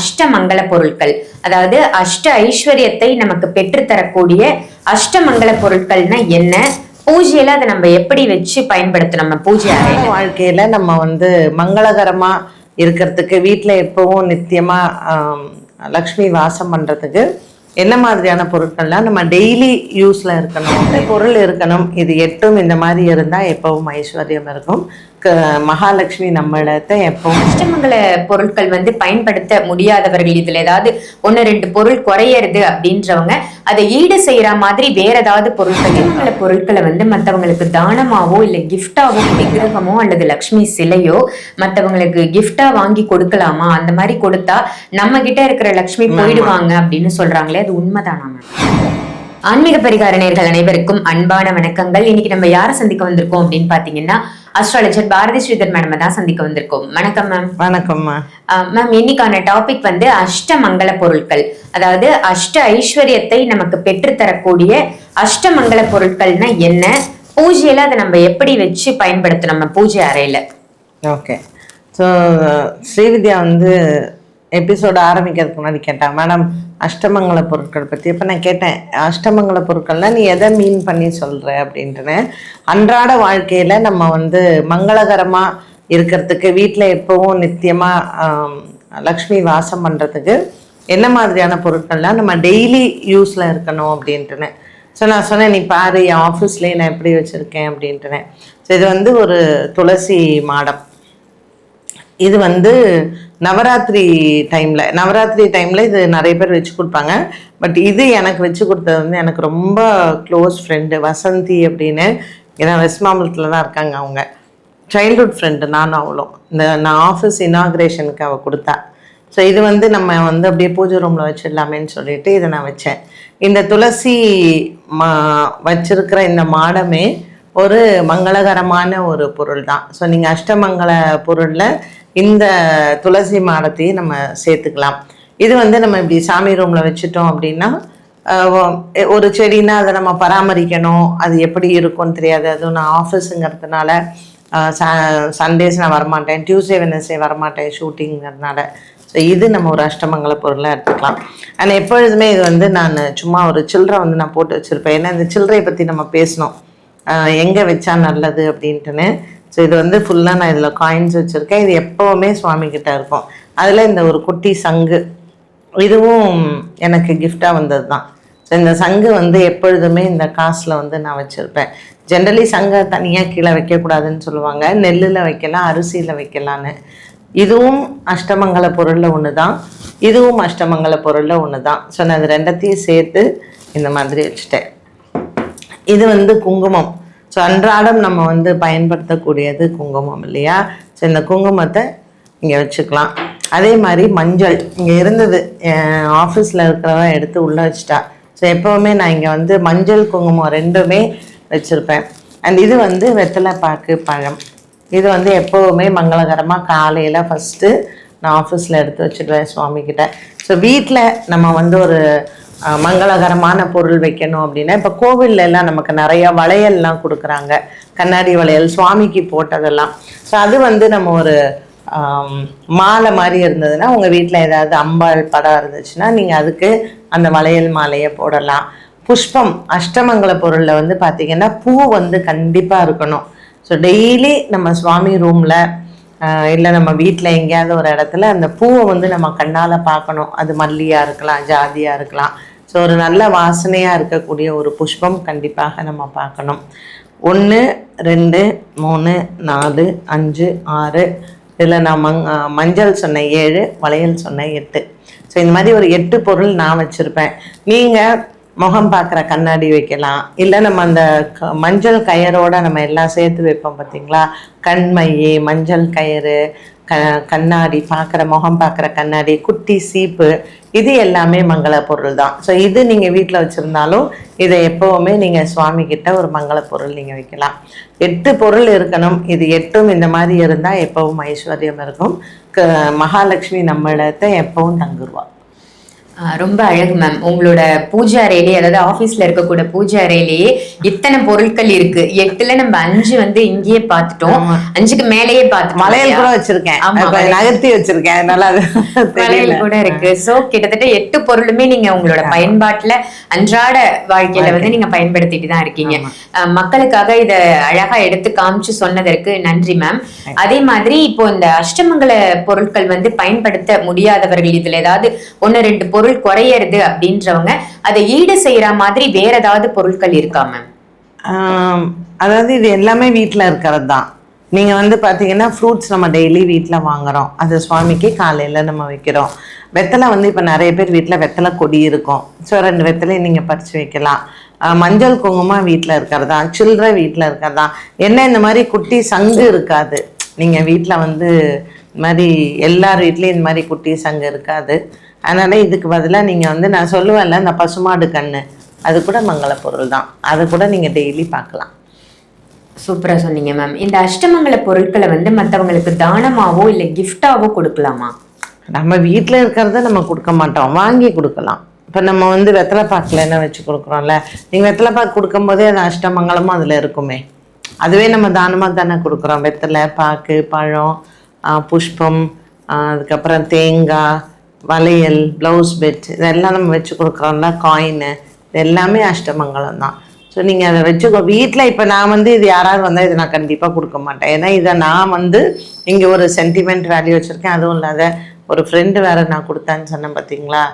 அஷ்டமங்கள பொருட்கள் அதாவது அஷ்ட ஐஸ்வர்யத்தை நமக்கு பெற்றுத்தரக்கூடிய அஷ்டமங்கள பொருட்கள்னா என்ன? பூஜையில அதை நம்ம எப்படி வச்சு பயன்படுத்தணும்? நம்ம பூஜை வாழ்க்கையில நம்ம வந்து மங்களகரமா இருக்கிறதுக்கு வீட்டுல எப்பவும் நித்தியமா லக்ஷ்மி வாசம் பண்றதுக்கு என்ன மாதிரியான பொருட்கள்லாம் நம்ம டெய்லி யூஸ்ல இருக்கணும். பொருள் இருக்கணும். இது எட்டும் இந்த மாதிரி இருந்தா எப்பவும் ஐஸ்வர்யம் இருக்கும். மகாலட்சுமி நம்மளத்தை எப்பவும் அஷ்டமங்கல பொருட்கள் வந்து பயன்படுத்த முடியாதவர்கள் இதுல ஏதாவது ஒன்னு ரெண்டு பொருள் குறையறது அப்படின்றவங்க அதை ஈடு செய்யற மாதிரி வேற ஏதாவது பொருட்கள் அஷ்டமங்கல பொருட்களை வந்து மத்தவங்களுக்கு தானமாவோ இல்ல கிஃப்டாவோ விக்கிரகமோ அல்லது லக்ஷ்மி சிலையோ மத்தவங்களுக்கு கிஃப்டா வாங்கி கொடுக்கலாமா? அந்த மாதிரி கொடுத்தா நம்ம கிட்ட இருக்கிற லக்ஷ்மி போயிடுவாங்க அப்படின்னு சொல்றாங்களே அது உண்மைதானா மேம் ஆன்மீக பரிகார நேர்கள் அனைவருக்கும் அன்பான வணக்கங்கள். இன்னைக்கு நம்ம யாரை சந்திக்க வந்திருக்கோம் அப்படின்னு பாத்தீங்கன்னா அஸ்ட்ராலஜர் பாரதி ஸ்ரீதர் மேடம் தான் சந்திக்க வந்திருக்கோம். வணக்கம் மேம் வணக்கம்மா மேம் இன்னைக்கான டாபிக் வந்து அஷ்ட மங்கள பொருட்கள். அதாவது அஷ்ட ஐஸ்வர்யத்தை நமக்கு பெற்றுத்தரக்கூடிய அஷ்ட மங்கள பொருட்கள்னா என்ன? பூஜையில அதை நம்ம எப்படி வச்சு பயன்படுத்தணும்? நம்ம பூஜை அறையில. ஓகே ஸோ ஸ்ரீவித்யா வந்து எபிசோடு ஆரம்பிக்கிறதுக்கு முன்னாடி கேட்டேன் மேடம் அஷ்டமங்கல பொருட்கள் பற்றி இப்போ நான் கேட்டேன் அஷ்டமங்கல பொருட்கள்லாம் நீ எதை மீன் பண்ணி சொல்கிற அப்படின்ட்டுன்னு அன்றாட வாழ்க்கையில் நம்ம வந்து மங்களகரமாக இருக்கிறதுக்கு வீட்டில் எப்பவும் நித்தியமாக லக்ஷ்மி வாசம் பண்ணுறதுக்கு என்ன மாதிரியான பொருட்கள்லாம் நம்ம டெய்லி யூஸில் இருக்கணும் அப்படின்ட்டுன்னு ஸோ நான் சொன்னேன் நீ பாரு என் ஆஃபீஸ்லேயே நான் எப்படி வச்சுருக்கேன்? அப்படின்ட்டுன்னு ஸோ இது வந்து ஒரு துளசி மாடம். இது வந்து நவராத்திரி டைமில் நவராத்திரி டைமில் இது நிறைய பேர் வச்சு கொடுப்பாங்க. பட் இது எனக்கு வச்சு கொடுத்தது வந்து எனக்கு ரொம்ப க்ளோஸ் ஃப்ரெண்டு வசந்தி அப்படின்னு. ஏன்னா வெஸ்ட் மாம்பலத்தில் தான் இருக்காங்க அவங்க. சைல்ட்ஹுட் ஃப்ரெண்டு நானும் அவளும். இந்த நான் ஆஃபீஸ் இனாக்ரேஷனுக்கு அவள் கொடுத்தா. ஸோ இது வந்து நம்ம வந்து அப்படியே பூஜை ரூமில் வச்சிடலாமேன்னு சொல்லிட்டு இதை நான் வச்சேன். இந்த துளசி மா வச்சிருக்கிற இந்த மாடமே ஒரு மங்களகரமான ஒரு பொருள் தான் ஸோ நீங்கள் அஷ்டமங்கல பொருளில் இந்த துளசி மாடத்தையும் நம்ம சேர்த்துக்கலாம். இது வந்து நம்ம இப்படி சாமி ரூமில் வச்சுட்டோம் அப்படின்னா ஒரு செடினா அதை நம்ம பராமரிக்கணும். அது எப்படி இருக்கும்னு தெரியாது. அதுவும் நான் ஆஃபீஸுங்கிறதுனால சண்டேஸ் நான் வரமாட்டேன். டியூஸ்டே வெனஸ்டே வரமாட்டேன் ஷூட்டிங்கிறதுனால ஸோ இது நம்ம ஒரு அஷ்டமங்கல பொருளாக எடுத்துக்கலாம். ஆனால் எப்பொழுதுமே இது வந்து நான் சும்மா ஒரு சில்லறை வந்து நான் போட்டு வச்சுருப்பேன். ஏன்னா இந்த சில்லறையை பற்றி நம்ம பேசணும். எங்கே வச்சா நல்லது அப்படின்ட்டுன்னு ஸோ இது வந்து ஃபுல்லாக நான் இதில் காயின்ஸ் வச்சுருக்கேன். இது எப்போவுமே சுவாமிகிட்ட இருக்கும். அதில் இந்த ஒரு குட்டி சங்கு. இதுவும் எனக்கு கிஃப்டாக வந்தது தான் ஸோ இந்த சங்கு வந்து எப்பொழுதுமே இந்த காசில் வந்து நான் வச்சுருப்பேன். ஜென்ரலி சங்கை தனியாக கீழே வைக்கக்கூடாதுன்னு சொல்லுவாங்க. நெல்லில் வைக்கலாம் அரிசியில் வைக்கலான்னு இதுவும் அஷ்டமங்கல பொருளில் ஒன்று தான் இதுவும் அஷ்டமங்கல பொருளில் ஒன்று தான் ஸோ நான் இது ரெண்டத்தையும் சேர்த்து இந்த மாதிரி வச்சுட்டேன். இது வந்து குங்குமம். ஸோ அன்றாடம் நம்ம வந்து பயன்படுத்தக்கூடியது குங்குமம் இல்லையா? ஸோ இந்த குங்குமத்தை இங்கே வச்சுக்கலாம். அதே மாதிரி மஞ்சள். இங்கே இருந்தது ஆஃபீஸில் இருக்கிறவன் எடுத்து உள்ளே வச்சுட்டா. ஸோ எப்போவுமே நான் இங்கே வந்து மஞ்சள் குங்குமம் ரெண்டுமே வச்சுருப்பேன். அண்ட் இது வந்து வெத்தலை பாக்கு பழம். இது வந்து எப்போவுமே மங்களகரமாக காலையில் ஃபஸ்ட்டு நான் ஆஃபீஸில் எடுத்து வச்சுடுவேன் சுவாமிக்கிட்ட ஸோ வீட்டில் நம்ம வந்து ஒரு மங்களகரமான பொருள் வைக்கணும் அப்படின்னா இப்போ கோவில்ல எல்லாம் நமக்கு நிறைய வளையல்லாம் கொடுக்குறாங்க. கண்ணாடி வளையல் சுவாமிக்கு போட்டதெல்லாம். ஸோ அது வந்து நம்ம ஒரு மாலை மாதிரி இருந்ததுன்னா உங்கள் வீட்டில் ஏதாவது அம்பாள் படம் இருந்துச்சுன்னா நீங்கள் அதுக்கு அந்த வளையல் மாலையை போடலாம். புஷ்பம் அஷ்டமங்கல பொருளில் வந்து பார்த்திங்கன்னா பூ வந்து கண்டிப்பாக இருக்கணும். ஸோ டெய்லி நம்ம சுவாமி ரூமில் இல்லை நம்ம வீட்டில் எங்கேயாவது ஒரு இடத்துல அந்த பூவை வந்து நம்ம கண்ணால் பார்க்கணும். அது மல்லியாக இருக்கலாம் ஜாதியாக இருக்கலாம். ஸோ ஒரு நல்ல வாசனையாக இருக்கக்கூடிய ஒரு புஷ்பம் கண்டிப்பாக நம்ம பார்க்கணும். ஒன்று ரெண்டு மூணு நாலு அஞ்சு ஆறு. இதில் நான் மங் மஞ்சள் சொன்னேன் ஏழு வளையல் சொன்னேன் எட்டு. ஸோ இந்த மாதிரி ஒரு எட்டு பொருள் நான் வச்சுருப்பேன். நீங்கள் முகம் பார்க்குற கண்ணாடி வைக்கலாம். இல்லை நம்ம அந்த க- மஞ்சள் கயரோட நம்ம எல்லாம் சேர்த்து வைப்போம் பார்த்தீங்களா கண்மையே மஞ்சள் கயிறு க கண்ணாடி பார்க்குற முகம் பார்க்குற கண்ணாடி குட்டி சீப்பு இது எல்லாமே மங்கள பொருள் தான். ஸோ இது நீங்கள் வீட்டில் வச்சுருந்தாலும் இதை எப்போவுமே நீங்கள் சுவாமி கிட்ட ஒரு மங்கள பொருள் நீங்கள் வைக்கலாம். எட்டு பொருள் இருக்கணும். இது எட்டும் இந்த மாதிரி இருந்தால் எப்பவும் ஐஸ்வர்யம் இருக்கும். க மகாலட்சுமி நம்மளத்தை எப்பவும் தங்குருவாள் ரொம்ப அழகு மேம் உங்களோட பூஜை அறையிலேயே அதாவது ஆபீஸ்ல இருக்கக்கூடிய பூஜை அறையிலேயே இத்தனை பொருட்கள் இருக்கு. எட்டுல நம்ம அஞ்சு வந்து இங்கேயே பார்த்துட்டோம். அஞ்சுக்கு மேலேயே பார்த்துட்டோம் மலையல்? கூட வச்சிருக்கேன். நகர்த்தி வச்சிருக்கேன். அதனால அது கூட இருக்கு. சோ கிட்டத்தட்ட எட்டு பொருளுமே நீங்க உங்களோட பயன்பாட்டுல அன்றாட வாழ்க்கையில வந்து நீங்க பயன்படுத்திட்டு தான் இருக்கீங்க. மக்களுக்காக இத அழகா எடுத்து காமிச்சு சொன்னதற்கு நன்றி மேம் அதே மாதிரி இப்போ இந்த அஷ்டமங்கல பொருட்கள் வந்து பயன்படுத்த முடியாதவர்கள் இதுல ஏதாவது ஒன்னு ரெண்டு பொருள் குறையறது அப்படின்றவங்க அதை ஈடு செய்யற மாதிரி வேற ஏதாவது பொருட்கள் இருக்கா மேம் அதாவது இது எல்லாமே வீட்டில் இருக்கிறது தான் நீங்கள் வந்து பார்த்தீங்கன்னா ஃப்ரூட்ஸ் நம்ம டெய்லி வீட்டில் வாங்குறோம். அது சுவாமிக்கு காலையில் நம்ம வைக்கிறோம். வெத்தலை வந்து இப்போ நிறைய பேர் வீட்டில் வெத்தலை கொடி இருக்கும். ஸோ ரெண்டு வெத்தலையும் நீங்கள் பறித்து வைக்கலாம். மஞ்சள் குங்குமம் வீட்டில் இருக்கிறதா? சில்லற வீட்டில் இருக்கிறதா? என்ன இந்த மாதிரி குட்டி சங்கு இருக்காது. நீங்கள் வீட்டில் வந்து மாதிரி எல்லார் வீட்லேயும் இந்த மாதிரி குட்டி சங்கு இருக்காது. அதனால் இதுக்கு பதிலாக நீங்கள் வந்து நான் சொல்லுவேன்ல இந்த பசுமாடு கண்ணு. அது கூட மங்கள பொருள் தான். அதை கூட நீங்கள் டெய்லி பார்க்கலாம் சூப்பரா சொன்னீங்க மேம். இந்த அஷ்டமங்கல பொருட்களை வந்து மத்தவங்களுக்கு தானமாவோ இல்ல கிஃப்டாவோ கொடுக்கலாமா? நம்ம வீட்டில் இருக்கிறத நம்ம கொடுக்க மாட்டோம். வாங்கி கொடுக்கலாம். இப்போ நம்ம வந்து வெத்தலை பாக்கில் என்ன வச்சு கொடுக்குறோம்ல? நீங்கள் வெத்தலை பாக்கு கொடுக்கும்போதே அது அஷ்டமங்கலமும் அதில் இருக்குமே. அதுவே நம்ம தானமாக தானே கொடுக்குறோம். வெத்தலை பாக்கு பழம் புஷ்பம் அதுக்கப்புறம் தேங்காய் வளையல் ப்ளவுஸ் பெட் இதெல்லாம் நம்ம வச்சு கொடுக்குறோம்ல காயினு இது எல்லாமே அஷ்டமங்கலம் தான். ஸோ நீங்கள் அதை வச்சுக்கோ. வீட்டில் இப்போ நான் வந்து இது யாராவது வந்தால் இதை நான் கண்டிப்பாக கொடுக்க மாட்டேன். ஏன்னா இதை நான் வந்து இங்கே ஒரு சென்டிமெண்ட் வேல்யூ வச்சுருக்கேன். அதுவும் இல்லாத ஒரு ஃப்ரெண்டு வேறு நான் கொடுத்தேன்னு சொன்னேன் பார்த்தீங்களா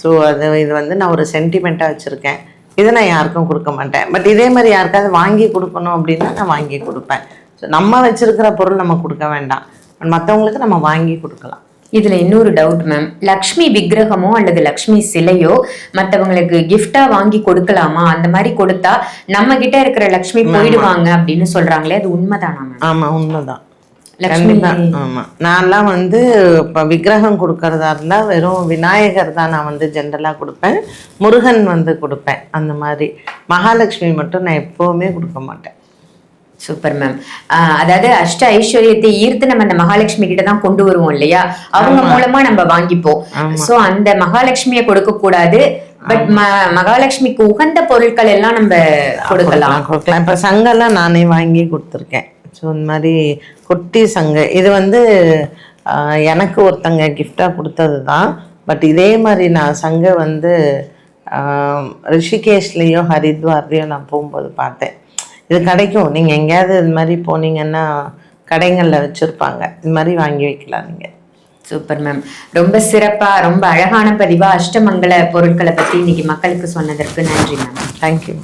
ஸோ அது இது வந்து நான் ஒரு சென்டிமெண்ட்டாக வச்சுருக்கேன். இதை நான் யாருக்கும் கொடுக்க மாட்டேன். பட் இதே மாதிரி யாருக்காவது வாங்கி கொடுக்கணும் அப்படின்னா நான் வாங்கி கொடுப்பேன். ஸோ நம்ம வச்சுருக்கிற பொருள் நம்ம கொடுக்க வேண்டாம். மற்றவங்களுக்கு நம்ம வாங்கி கொடுக்கலாம். இதுல இன்னொரு டவுட் மேம் லக்ஷ்மி விக்கிரகமோ அல்லது லக்ஷ்மி சிலையோ மத்தவங்களுக்கு gift-ஆ வாங்கி கொடுக்கலாமா? அந்த மாதிரி கொடுத்தா நம்ம கிட்ட இருக்கிற லக்ஷ்மி போயிடுவாங்க அப்படின்னு சொல்றாங்களே அது உண்மைதானா மேம் ஆமாம் உண்மைதான். லக்ஷ்மி ஆமாம் நான்லாம் வந்து இப்போ விக்கிரகம் கொடுக்கறதா இருந்தால் வெறும் விநாயகர் தான் நான் வந்து ஜென்ரலாக கொடுப்பேன். முருகன் வந்து கொடுப்பேன். அந்த மாதிரி. மகாலட்சுமி மட்டும் நான் எப்போவுமே கொடுக்க மாட்டேன். சூப்பர் மேம் அதாவது அஷ்ட ஐஸ்வர்யத்தை ஈர்த்து நம்ம அந்த மகாலட்சுமி கிட்ட தான் கொண்டு வருவோம் இல்லையா? அவங்க மூலமா நம்ம வாங்கிப்போம். சோ அந்த மகாலட்சுமியை கொடுக்க கூடாது பட் மகாலட்சுமிக்கு உகந்த பொருட்கள் எல்லாம் நம்ம கொடுக்கலாம். கொடுக்கலாம். இப்போ சங்கெல்லாம் நானே வாங்கி கொடுத்துருக்கேன். ஸோ இந்த மாதிரி குட்டி சங்கு இது வந்து எனக்கு ஒருத்தங்க கிஃப்டாக கொடுத்தது தான். பட் இதே மாதிரி நான் சங்கை வந்து ரிஷிகேஷ்லேயோ ஹரித்வார்லேயோ நான் போகும்போது பார்த்தேன். இது கிடைக்கும். நீங்கள் எங்கேயாவது இது மாதிரி போனீங்கன்னா கடைகளில் வச்சுருப்பாங்க. இது மாதிரி வாங்கி வைக்கலாம் நீங்கள் சூப்பர் மேம். ரொம்ப சிறப்பா ரொம்ப அழகான பதிவா அஷ்டமங்கல பொருட்களை பத்தி இன்னைக்கு மக்களுக்கு சொன்னதற்கு நன்றி மேம். தேங்க்யூ